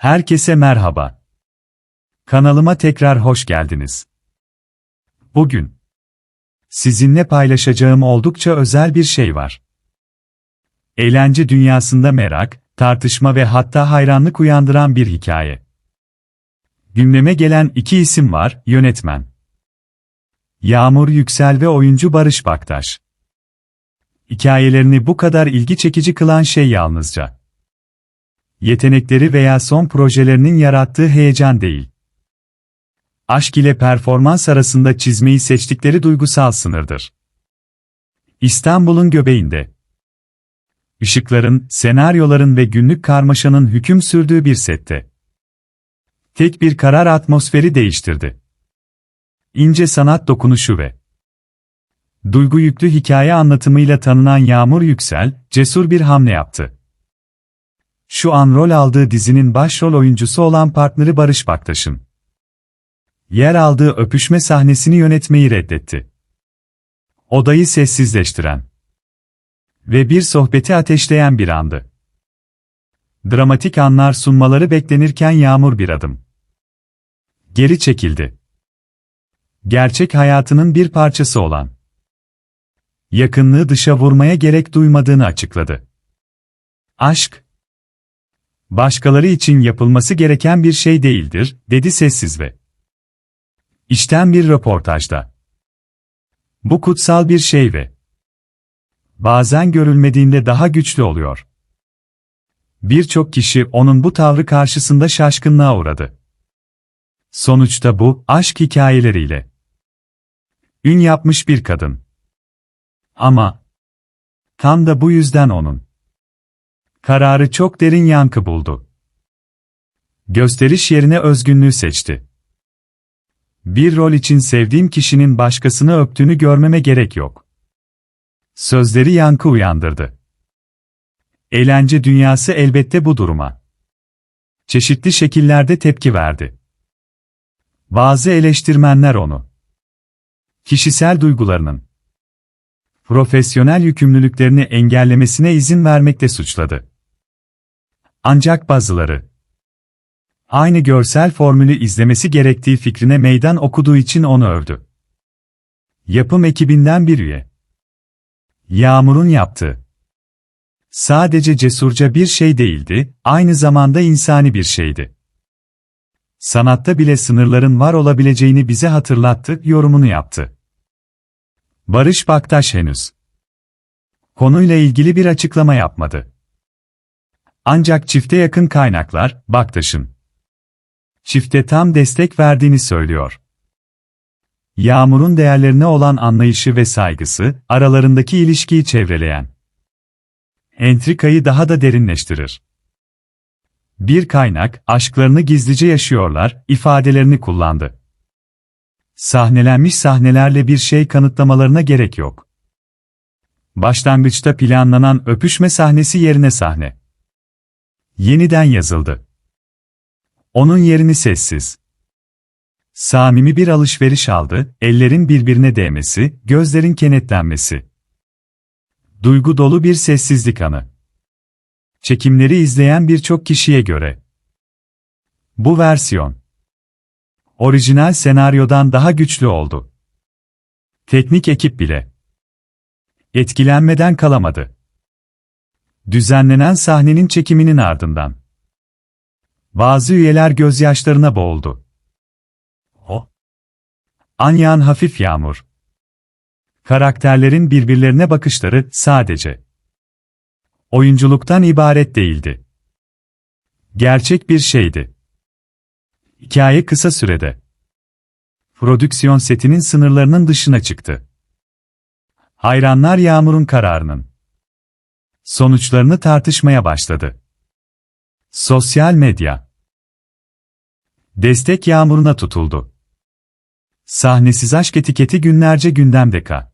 Herkese merhaba. Kanalıma tekrar hoş geldiniz. Bugün sizinle paylaşacağım oldukça özel bir şey var. Eğlence dünyasında merak, tartışma ve hatta hayranlık uyandıran bir hikaye. Gündeme gelen iki isim var, yönetmen. Yağmur Yüksel ve oyuncu Barış Baktaş. Hikayelerini bu kadar ilgi çekici kılan şey yalnızca yetenekleri veya son projelerinin yarattığı heyecan değil. Aşk ile performans arasında çizmeyi seçtikleri duygusal sınırdır. İstanbul'un göbeğinde. Işıkların, senaryoların ve günlük karmaşanın hüküm sürdüğü bir sette. Tek bir karar atmosferi değiştirdi. İnce sanat dokunuşu ve duygu yüklü hikaye anlatımıyla tanınan Yağmur Yüksel, cesur bir hamle yaptı. Şu an rol aldığı dizinin başrol oyuncusu olan partneri Barış Baktaş'ın yer aldığı öpüşme sahnesini yönetmeyi reddetti. Odayı sessizleştiren ve bir sohbeti ateşleyen bir andı. Dramatik anlar sunmaları beklenirken Yağmur bir adım geri çekildi. Gerçek hayatının bir parçası olan yakınlığı dışa vurmaya gerek duymadığını açıkladı. Aşk, başkaları için yapılması gereken bir şey değildir, dedi sessiz ve içten bir röportajda. Bu kutsal bir şey ve bazen görülmediğinde daha güçlü oluyor. Birçok kişi onun bu tavrı karşısında şaşkınlığa uğradı. Sonuçta bu, aşk hikayeleriyle ün yapmış bir kadın. Ama tam da bu yüzden onun kararı çok derin yankı buldu. Gösteriş yerine özgünlüğü seçti. Bir rol için sevdiğim kişinin başkasını öptüğünü görmeme gerek yok. Sözleri yankı uyandırdı. Eğlence dünyası elbette bu duruma çeşitli şekillerde tepki verdi. Bazı eleştirmenler onu kişisel duygularının profesyonel yükümlülüklerini engellemesine izin vermekle suçladı. Ancak bazıları aynı görsel formülü izlemesi gerektiği fikrine meydan okuduğu için onu övdü. Yapım ekibinden bir üye. Yağmur'un yaptığı sadece cesurca bir şey değildi, aynı zamanda insani bir şeydi. Sanatta bile sınırların var olabileceğini bize hatırlattı, yorumunu yaptı. Barış Baktaş henüz konuyla ilgili bir açıklama yapmadı. Ancak çifte yakın kaynaklar, Baktaş'ın çifte tam destek verdiğini söylüyor. Yağmur'un değerlerine olan anlayışı ve saygısı, aralarındaki ilişkiyi çevreleyen entrikayı daha da derinleştirir. Bir kaynak, aşklarını gizlice yaşıyorlar, ifadelerini kullandı. Sahnelenmiş sahnelerle bir şey kanıtlamalarına gerek yok. Başlangıçta planlanan öpüşme sahnesi yerine sahne. Yeniden yazıldı. Onun yerini sessiz. Samimi bir alışveriş aldı, ellerin birbirine değmesi, gözlerin kenetlenmesi. Duygu dolu bir sessizlik anı. Çekimleri izleyen birçok kişiye göre. Bu versiyon orijinal senaryodan daha güçlü oldu. Teknik ekip bile etkilenmeden kalamadı. Düzenlenen sahnenin çekiminin ardından bazı üyeler gözyaşlarına boğuldu. O Anyan hafif yağmur. Karakterlerin birbirlerine bakışları sadece oyunculuktan ibaret değildi. Gerçek bir şeydi. Hikaye kısa sürede prodüksiyon setinin sınırlarının dışına çıktı. Hayranlar Yağmur'un kararının sonuçlarını tartışmaya başladı. Sosyal medya destek yağmuruna tutuldu. Sahnesiz aşk etiketi günlerce gündemde ka.